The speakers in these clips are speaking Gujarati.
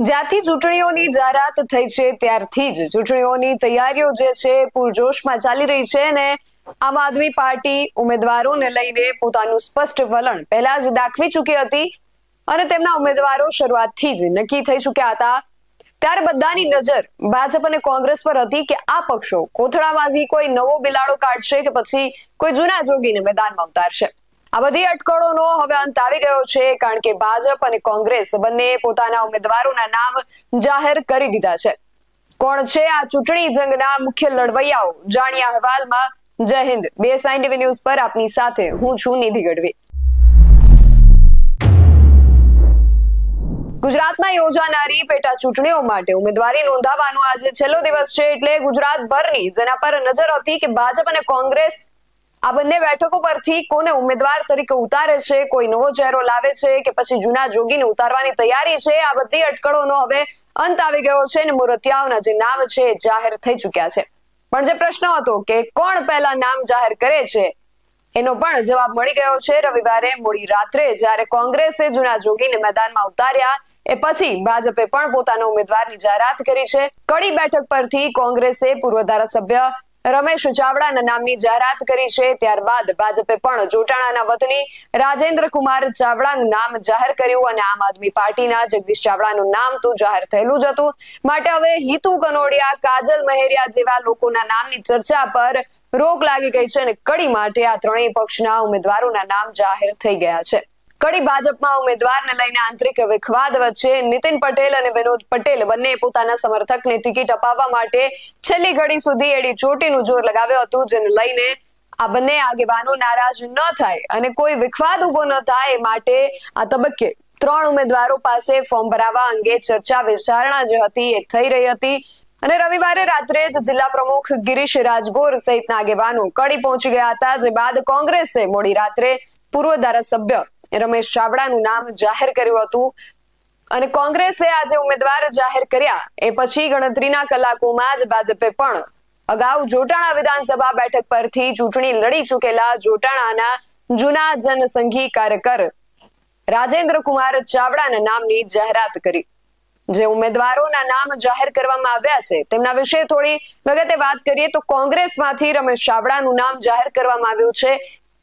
જ્યારથી ચૂંટણીઓની જાહેરાત થઈ છે, ત્યારથી જ ચૂંટણીઓની તૈયારીઓ જે છે, પૂરજોશમાં ચાલી રહી છે અને આમ આદમી પાર્ટી ઉમેદવારોને લઈને પોતાનું સ્પષ્ટ વલણ પહેલા જ દાખવી ચૂકી હતી અને તેમના ઉમેદવારો શરૂઆતથી જ નક્કી થઈ ચૂક્યા હતા. ત્યારે બધાની નજર ભાજપ અને કોંગ્રેસ પર હતી કે આ પક્ષો કોથળામાંથી કોઈ નવો બિલાડો કાઢશે કે પછી કોઈ જૂના જોગીને મેદાનમાં ઉતારશે. આ બધી અટકળોનો હવે અંત આવી ગયો છે, કારણ કે ભાજપ અને કોંગ્રેસ બંને પોતાના ઉમેદવારોના નામ જાહેર કરી દીધા છે. કોણ છે આ ચૂંટણી જંગના મુખ્ય લડવૈયાઓ? જાણ્યા અહેવાલમાં. જય હિન્દ. બીએસઆઈ ટીવી ન્યૂઝ પર આપની સાથે હું છું નિધિ ગઢવી. ગુજરાતમાં યોજાનારી પેટા ચૂંટણીઓ માટે ઉમેદવારી નોંધાવવાનો આજે છેલ્લો દિવસ છે, એટલે ગુજરાતભરની જેના પર નજર હતી કે ભાજપ અને કોંગ્રેસ આ બંને બેઠકો પરથી કોને ઉમેદવાર તરીકે ઉતારે છે, કોઈ નવો ચહેરો લાવે છે કે પછી જૂના જોગીને ઉતારવાની તૈયારી છે, આ બધી અટકળોનો હવે અંત આવી ગયો છે અને મુરતિયાઓના જે નામ છે જાહેર થઈ ચુક્યા છે. પણ જે પ્રશ્ન હતો કે કોણ પહેલા નામ જાહેર કરે છે, એનો પણ જવાબ મળી ગયો છે. રવિવારે મોડી રાત્રે જ્યારે કોંગ્રેસે જૂના જોગીને મેદાનમાં ઉતાર્યા, એ પછી ભાજપે પણ પોતાના ઉમેદવારની જાહેરાત કરી છે. કડી બેઠક પરથી કોંગ્રેસે પૂર્વ ધારાસભ્ય રમેશ ચાવડાના નામની જાહેરાત કરી છે. ત્યારબાદ ભાજપે પણ જોટાણાના વતની રાજેન્દ્ર કુમાર ચાવડાનું નામ જાહેર કર્યું અને આમ આદમી પાર્ટીના જગદીશ ચાવડાનું નામ તો જાહેર થયેલું જ હતું. માટે હવે હિતુ કનોડિયા, કાજલ મહેરિયા જેવા લોકોના નામની ચર્ચા પર રોક લાગી ગઈ છે અને કડી માટે આ ત્રણેય પક્ષના ઉમેદવારોના નામ જાહેર થઈ ગયા છે. કડી ભાજપમાં ઉમેદવારને લઈને આંતરિક વિખવાદ વચ્ચે નીતિન પટેલ અને વિનોદ પટેલ બંને પોતાના સમર્થકને ટિકિટ અપાવવા માટે છેલ્લી ઘડી સુધી એડી ચોટીનું જોર લગાવ્યું હતું, જેને લઈને આ બંને આગેવાનો નારાજ ન થાય અને કોઈ વિખવાદ ઊભો ન થાય એ માટે આ તબક્કે ત્રણ ઉમેદવારો પાસે ફોર્મ ભરાવા અંગે ચર્ચા વિચારણા જે હતી એ થઈ રહી હતી. અને રવિવારે રાત્રે જ જિલ્લા પ્રમુખ ગિરીશ રાજગોર સહિતના આગેવાનો કડી પહોંચી ગયા હતા, જે બાદ કોંગ્રેસે મોડી રાત્રે પૂર્વ ધારાસભ્ય રમેશ ચાવડાનું નામ જાહેર કર્યું હતું. અને કોંગ્રેસે આજે ઉમેદવાર જાહેર કર્યા. એ પછી ગણતરીના કલાકોમાં જ ભાજપે પણ અગાઉ જોટાણા વિધાનસભા બેઠક પરથી ચૂંટણી લડી ચૂકેલા જોટાણાના જૂના જનસંઘી કાર્યકર રાજેન્દ્ર કુમાર ચાવડાના નામની જાહેરાત કરી. જે ઉમેદવારોના નામ જાહેર કરવામાં આવ્યા છે, તેમના વિશે થોડી વિગતે વાત કરીએ તો કોંગ્રેસમાંથી રમેશ ચાવડાનું નામ જાહેર કરવામાં આવ્યું છે.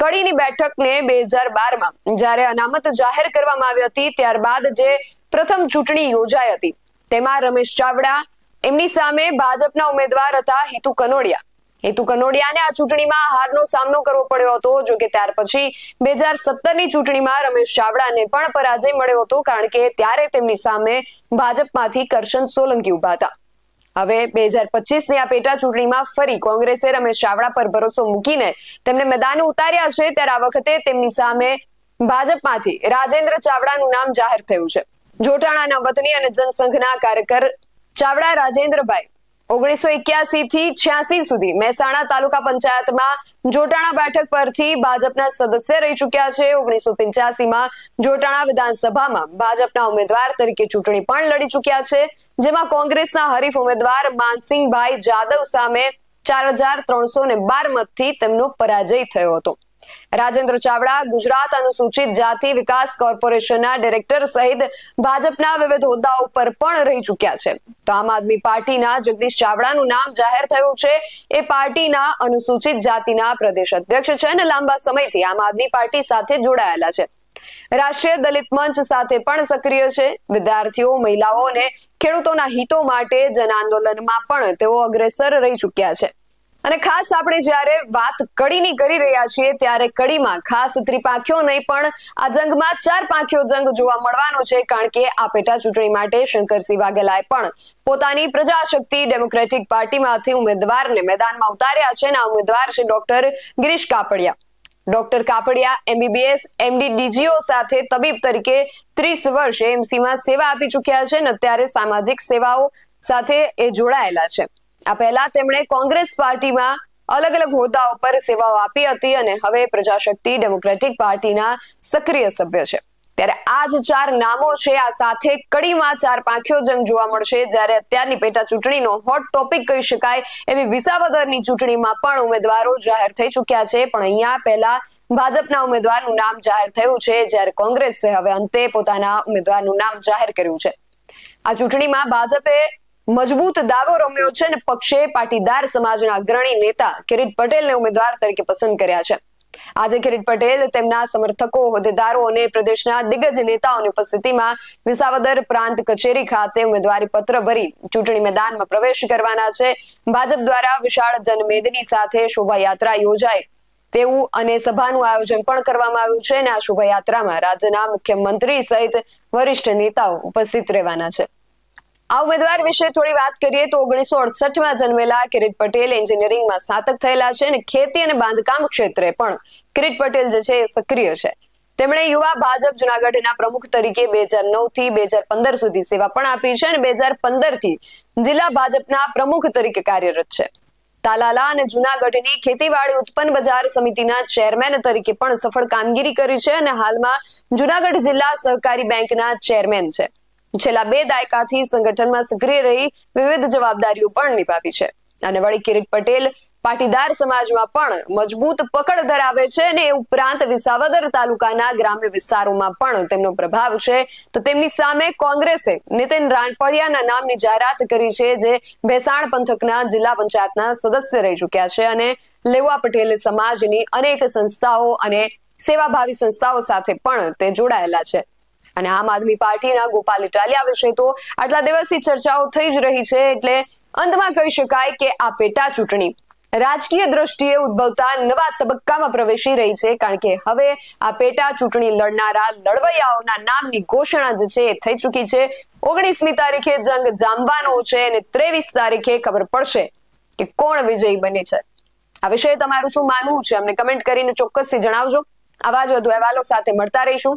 કડીની બેઠકને બે હજાર બારમાં જ્યારે અનામત જાહેર કરવામાં આવી હતી, ત્યારબાદ જે પ્રથમ ચૂંટણી યોજાઈ હતી, તેમાં રમેશ ચાવડા, એમની સામે ભાજપના ઉમેદવાર હતા હિતુ કનોડિયા. હેતુ કનોડિયાને આ ચૂંટણીમાં હારનો સામનો કરવો પડ્યો હતો જો કે ત્યાર પછી બે હજાર સત્તરની ચૂંટણીમાં રમેશ ચાવડાને પણ પરાજય મળ્યો હતો, કારણ કે ત્યારે તેમની સામે ભાજપમાંથી કરશન સોલંકી ઊભા હતા. હવે બે હજાર પચીસની આ પેટા ચૂંટણીમાં ફરી કોંગ્રેસે રમેશ ચાવડા પર ભરોસો મૂકીને તેમને મેદાન ઉતાર્યા છે, ત્યારે આ વખતે તેમની સામે ભાજપમાંથી રાજેન્દ્ર ચાવડાનું નામ જાહેર થયું છે. જોટાણાના વતની અને જનસંઘના કાર્યકર ચાવડા રાજેન્દ્રભાઈ ઓગણીસો એક્યાસી થી છ્યાસી સુધી મહેસાણા તાલુકા પંચાયતમાં જોટાણા બેઠક પરથી ભાજપના સદસ્ય રહી ચૂક્યા છે. ઓગણીસો પંચ્યાસીમાં જોટાણા વિધાનસભામાં ભાજપના ઉમેદવાર તરીકે ચૂંટણી પણ લડી ચૂક્યા છે. જેમાં કોંગ્રેસના હરીફ ઉમેદવાર માનસિંહભાઈ જાદવ સામે ચાર હજાર ત્રણસો ને બાર મતથી તેમનો પરાજય થયો હતો. રાજેન્દ્ર ચાવડા, ગુજરાત અનુસૂચિત જાતિ વિકાસ કોર્પોરેશનના ડિરેક્ટર સહિત ભાજપના વિવિધ હોદ્દાઓ પર પણ રહી ચૂક્યા છે. તો આમ આદમી પાર્ટીના જગદીશ ચાવડાનું નામ જાહેર થયું છે. એ પાર્ટીના અનુસૂચિત જાતિના પ્રદેશ અધ્યક્ષ છે અને લાંબા સમયથી આમ આદમી પાર્ટી સાથે જોડાયેલા છે. રાષ્ટ્રીય દલિત મંચ સાથે પણ સક્રિય છે. વિદ્યાર્થીઓ, મહિલાઓ અને ખેડૂતોના હિતો માટે જન આંદોલનમાં પણ તેઓ અગ્રેસર રહી ચૂક્યા છે. અને ખાસ આપણે જ્યારે વાત કડીની કરી રહ્યા છીએ, ત્યારે કડીમાં ખાસ ત્રિપાંખીઓ નહીં, પણ આ જંગમાં ચાર પાંખીઓ જંગ જોવા મળવાનો છે, કારણ કે આ પેટા ચૂંટણી માટે શંકરસિંહ વાઘેલાએ પણ પોતાની પ્રજાશક્તિ ડેમોક્રેટિક પાર્ટીમાંથી ઉમેદવારને મેદાનમાં ઉતાર્યા છે અને આ ઉમેદવાર છે doctor Girish Kapadia. Doctor Kapadia MBBS MD DGO સાથે તબીબ તરીકે ત્રીસ વર્ષ એમસીમાં સેવા આપી ચૂક્યા છે અને અત્યારે સામાજિક સેવાઓ સાથે એ જોડાયેલા છે. આ પહેલા તેમણે કોંગ્રેસ પાર્ટીમાં અલગ અલગ હોદ્દાઓ પર સેવાઓ આપી હતી અને હવે પ્રજાશક્તિ ડેમોક્રેટિક પાર્ટીના સક્રિય સભ્ય છે. ત્યારે આ જ ચાર નામો છે, આ સાથે કડીમાં ચાર પાંખ્યો જંગ જોવા મળશે. જ્યારે અત્યારની પેટા ચૂંટણીનો હોટ ટોપિક કહી શકાય, એવી વિસાવદરની ચૂંટણીમાં પણ ઉમેદવારો જાહેર થઈ ચૂક્યા છે. પણ અહીંયા પહેલા ભાજપના ઉમેદવારનું નામ જાહેર થયું છે, જ્યારે કોંગ્રેસે હવે અંતે પોતાના ઉમેદવારનું નામ જાહેર કર્યું છે. આ ચૂંટણીમાં ભાજપે મજબૂત દાવો રમ્યો છે અને પક્ષે પાટીદાર સમાજના અગ્રણી નેતા કિરીટ પટેલને ઉમેદવાર તરીકે પસંદ કર્યા છે. આજે કિરીટ પટેલ તેમના સમર્થકો, હોદ્દેદારો અને પ્રદેશના દિગ્ગજ નેતાઓની ઉપસ્થિતિમાં વિસાવદર પ્રાંત કચેરી ખાતે ઉમેદવારી પત્ર ભરી ચૂંટણી મેદાનમાં પ્રવેશ કરવાના છે. ભાજપ દ્વારા વિશાળ જનમેદની સાથે શોભાયાત્રા યોજાય તેવું અને સભાનું આયોજન પણ કરવામાં આવ્યું છે અને આ શોભાયાત્રામાં રાજ્યના મુખ્યમંત્રી સહિત વરિષ્ઠ નેતાઓ ઉપસ્થિત રહેવાના છે. આ ઉમેદવાર વિશે થોડી વાત કરીએ તો ઓગણીસો અડસઠમાં જન્મેલા કિરીટ પટેલ એન્જિનિયરિંગમાં સ્નાતક થયેલા છે અને ખેતી અને બાંધકામ ક્ષેત્રે પણ કિરીટ પટેલ જે છે એ સક્રિય છે. તેમણે યુવા ભાજપ જુનાગઢના પ્રમુખ તરીકે બે હજાર નવથી બે હજાર પંદર સુધી સેવા પણ આપી છે અને બે હજાર પંદરથી જિલ્લા ભાજપના પ્રમુખ તરીકે કાર્યરત છે. તાલાલા અને જુનાગઢની ખેતીવાડી ઉત્પન્ન બજાર સમિતિના ચેરમેન તરીકે પણ સફળ કામગીરી કરી છે અને હાલમાં જુનાગઢ જિલ્લા સહકારી બેંકના ચેરમેન છે. છેલ્લા બે દાયકાથી સંગઠનમાં સક્રિય રહી વિવિધ જવાબદારીઓ પણ નિભાવી છે. અને વળી કિરીટ પટેલ પાટીદાર સમાજમાં પણ મજબૂત પકડ ધરાવે છે અને એ ઉપરાંત વિસાવદર તાલુકાના ગ્રામ્ય વિસ્તારોમાં પણ તેમનો પ્રભાવ છે. તો તેમની સામે કોંગ્રેસે નીતિન રાણપડિયાના નામની જાહેરાત કરી છે જે ભેસાણ પંથકના જિલ્લા પંચાયતના સદસ્ય રહી ચૂક્યા છે અને લેવા પટેલ સમાજની અનેક સંસ્થાઓ અને સેવાભાવી સંસ્થાઓ સાથે પણ તે જોડાયેલા છે. અને આમ આદમી પાર્ટીના ગોપાલ ઇટાલિયા વિશે તો આટલા દિવસથી ચર્ચાઓ થઈ જ રહી છે એટલે અંતમાં કહી શકાય કે આ પેટા ચૂંટણી રાજકીય દ્રષ્ટિએ ઉદ્ભવતા નવા તબક્કામાં પ્રવેશી રહી છે, કારણ કે હવે આ પેટા ચૂંટણી લડનારા લડવૈયાઓના નામની ઘોષણા જે છે એ થઈ ચૂકી છે. ઓગણીસમી તારીખે જંગ જામવાનો છે અને ત્રેવીસ તારીખે ખબર પડશે કે કોણ વિજયી બને છે. આ વિશે તમારું શું માનવું છે? અમને કમેન્ટ કરીને ચોક્કસથી જણાવજો. આવા જ વધુ અહેવાલો સાથે મળતા રહીશું.